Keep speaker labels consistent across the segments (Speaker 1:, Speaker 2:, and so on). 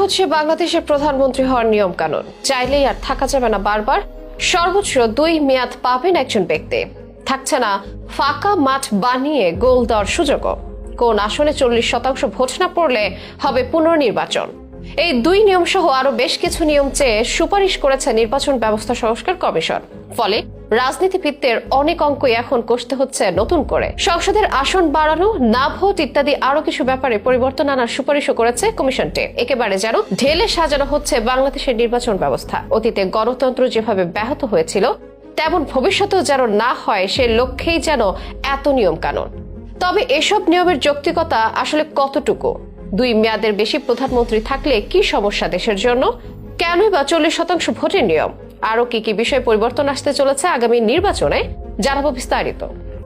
Speaker 1: হচ্ছে বাংলাদেশের প্রধানমন্ত্রী হওয়ার নিয়ম কানুন চাইলেই আর থাকা যাবে না বারবার। সর্বোচ্চ দুই মেয়াদ পাবেন একজন ব্যক্তি। থাকছে না ফাঁকা মাঠ বানিয়ে গোল দেওয়ার সুযোগও। কোন আসনে চল্লিশ শতাংশ ভোট না পড়লে হবে পুনর্নির্বাচন। এই দুই নিয়ম সহ আরও বেশ কিছু নিয়ম চেয়ে সুপারিশ করেছে নির্বাচন ব্যবস্থা সংস্কার কমিশন। ফলে রাজনীতিবিদদের অনেক অঙ্কই এখন কষতে হচ্ছে নতুন করে। সংসদের আসন বাড়ানো, না ভোট ইত্যাদি আরও কিছু ব্যাপারে পরিবর্তন আনার সুপারিশও করেছে কমিশনটি একেবারে যেন ঢেলে সাজানো হচ্ছে বাংলাদেশের নির্বাচন ব্যবস্থা। অতীতে গণতন্ত্র যেভাবে ব্যাহত হয়েছিল, তেমন ভবিষ্যতেও যেন না হয় সে লক্ষ্যেই যেন এত নিয়ম কানুন তবে এসব নিয়মের যৌক্তিকতা আসলে কতটুকু? দুই মেয়াদের বেশি প্রধানমন্ত্রী থাকলে কি সমস্যা দেশের জন্য? কেনই বা চল্লিশ শতাংশ ভোটের নিয়ম? আরও কি কি বিষয়ে পরিবর্তন আসতে চলেছে আগামী নির্বাচনে জানাব বিস্তারিত।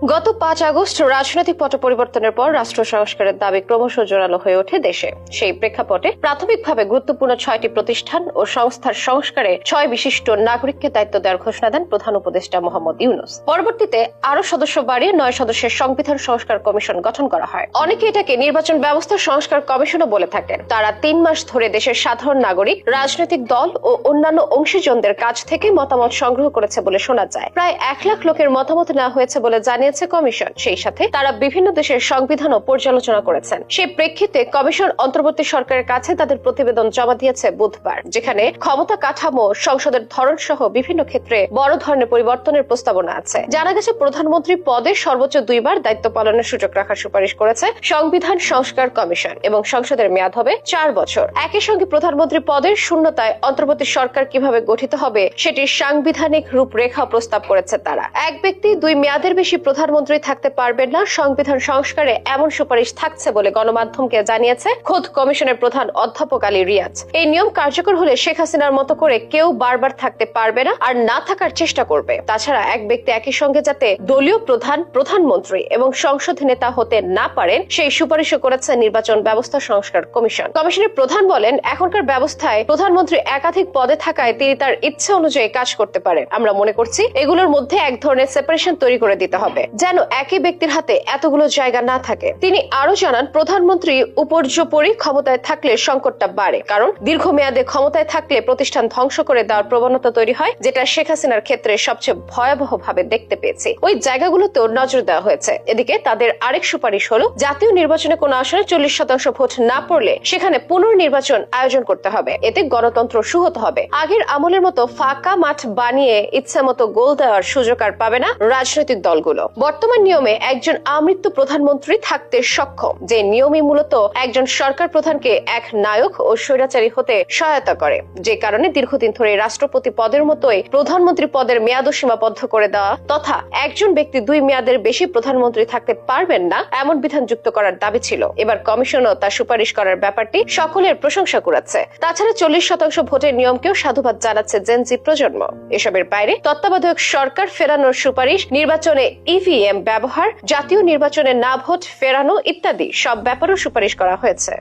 Speaker 1: গত পাঁচ আগস্ট রাজনৈতিক পট পরিবর্তনের পর রাষ্ট্র সংস্কারের দাবি ক্রমশ জোরালো হয়ে ওঠে দেশে। সেই প্রেক্ষাপটে প্রাথমিকভাবে গুরুত্বপূর্ণ ছয়টি প্রতিষ্ঠান ও সংস্থার সংস্কারে ছয় বিশিষ্ট নাগরিককে দায়িত্ব দেওয়ার ঘোষণা দেন প্রধান উপদেষ্টা মোহাম্মদ ইউনুস। পরবর্তীতে আরও সদস্য বাড়িয়ে নয় সদস্যের সংবিধান সংস্কার কমিশন গঠন করা হয়। অনেকে এটাকে নির্বাচন ব্যবস্থা সংস্কার কমিশনও বলে থাকেন। তারা তিন মাস ধরে দেশের সাধারণ নাগরিক, রাজনৈতিক দল ও অন্যান্য অংশীজনদের কাছ থেকে মতামত সংগ্রহ করেছে বলে শোনা যায়। প্রায় এক লাখ লোকের মতামত নেওয়া হয়েছে বলে জানিয়েছে কমিশন। সেই সাথে তারা বিভিন্ন দেশের সংবিধানও পর্যালোচনা করেছেন। সেই প্রেক্ষিতে কমিশন অন্তর্বর্তী সরকারের কাছে তাদের প্রতিবেদন জমা দিয়েছে বুধবার, যেখানে ক্ষমতা কাঠামো, সংসদের ধরন সহ বিভিন্ন ক্ষেত্রে বড় ধরনের পরিবর্তনের প্রস্তাবনা আছে। জানা গেছে, প্রধানমন্ত্রী পদে সর্বোচ্চ দুইবার দায়িত্ব পালনের সুযোগ রাখার সুপারিশ করেছে সংবিধান সংস্কার কমিশন এবং সংসদের মেয়াদ হবে চার বছর। একই সঙ্গে প্রধানমন্ত্রী পদের শূন্যতায় অন্তর্বর্তী সরকার কীভাবে গঠিত হবে, সেটির সাংবিধানিক রূপরেখা প্রস্তাব করেছে তারা। এক ব্যক্তি দুই মেয়াদের বেশি প্রধানমন্ত্রী থাকতে পারবেন না। সংবিধান সংস্কারে এমন সুপারিশ থাকছে বলে গণমাধ্যমকে জানিয়েছে খোদ কমিশনের প্রধান অধ্যাপক আলী রিয়াজ। এই নিয়ম কার্যকর হলে শেখ হাসিনার মতো করে কেউ বারবার থাকতে পারবে না আর না থাকার চেষ্টা করবে। তাছাড়া এক ব্যক্তি একই সঙ্গে যাতে দলীয় প্রধান, প্রধানমন্ত্রী এবং সংসদ নেতা হতে না পারেন, সেই সুপারিশও করেছে নির্বাচন ব্যবস্থা সংস্কার কমিশন। কমিশনের প্রধান বলেন, এখনকার ব্যবস্থায় প্রধানমন্ত্রী একাধিক পদে থাকায় তিনি তার ইচ্ছে অনুযায়ী কাজ করতে পারেন। আমরা মনে করছি এগুলোর মধ্যে এক ধরনের সেপারেশন তৈরি করে দিতে হবে। যেন একই ব্যক্তির হাতে এতগুলো জায়গা না থাকে। তিনি আরও জানান, প্রধানমন্ত্রী উপর্যুপরি ক্ষমতায় থাকলে সংকটটা বাড়ে, কারণ দীর্ঘমেয়াদে ক্ষমতায় থাকলে প্রতিষ্ঠান ধ্বংস করে দেওয়ার প্রবণতা তৈরি হয়, যেটা শেখ হাসিনার ক্ষেত্রে সবচেয়ে ভয়াবহ ভাবে দেখতে পেয়েছি। ওই জায়গাগুলোতেও নজর দেওয়া হয়েছে। এদিকে তাদের আরেক সুপারিশ হলো, জাতীয় নির্বাচনে কোন আসনে চল্লিশ শতাংশ ভোট না পড়লে সেখানে পুনর্নির্বাচন আয়োজন করতে হবে। এতে গণতন্ত্র সুহত হবে। আগের আমলের মতো ফাঁকা মাঠ বানিয়ে ইচ্ছা মতো গোল দেওয়ার সুযোগ আর পাবে না রাজনৈতিক দলগুলো। বর্তমান নিয়মে একজন আমৃত্যু প্রধানমন্ত্রী থাকতে সক্ষম, যে নিয়মই মূলত একজন সরকার প্রধানকে এক নায়ক ও স্বৈরাচারী হতে সহায়তা করে, যে কারণে দীর্ঘদিন ধরে রাষ্ট্রপতি পদের মতোই প্রধানমন্ত্রী পদের মেয়াদও সীমাবদ্ধ করে দেওয়া তথা একজন ব্যক্তি দুই মেয়াদের বেশি প্রধানমন্ত্রী থাকতে পারবেন না এমন বিধান যুক্ত করার দাবি ছিল। এবার কমিশনও তা সুপারিশ করার ব্যাপারটি সকলের প্রশংসা করেছে তাছাড়া চল্লিশ শতাংশ ভোটের নিয়মকেও সাধুবাদ জানাচ্ছে জেনজি প্রজন্ম। এসবের বাইরে তত্ত্বাবধায়ক সরকার ফেরানোর সুপারিশ নির্বাচনে ইভিএম ব্যবহার জাতীয় নির্বাচনে না ভোট ফেরানো ইত্যাদি সব ব্যাপারেও সুপারিশ করা হয়েছে।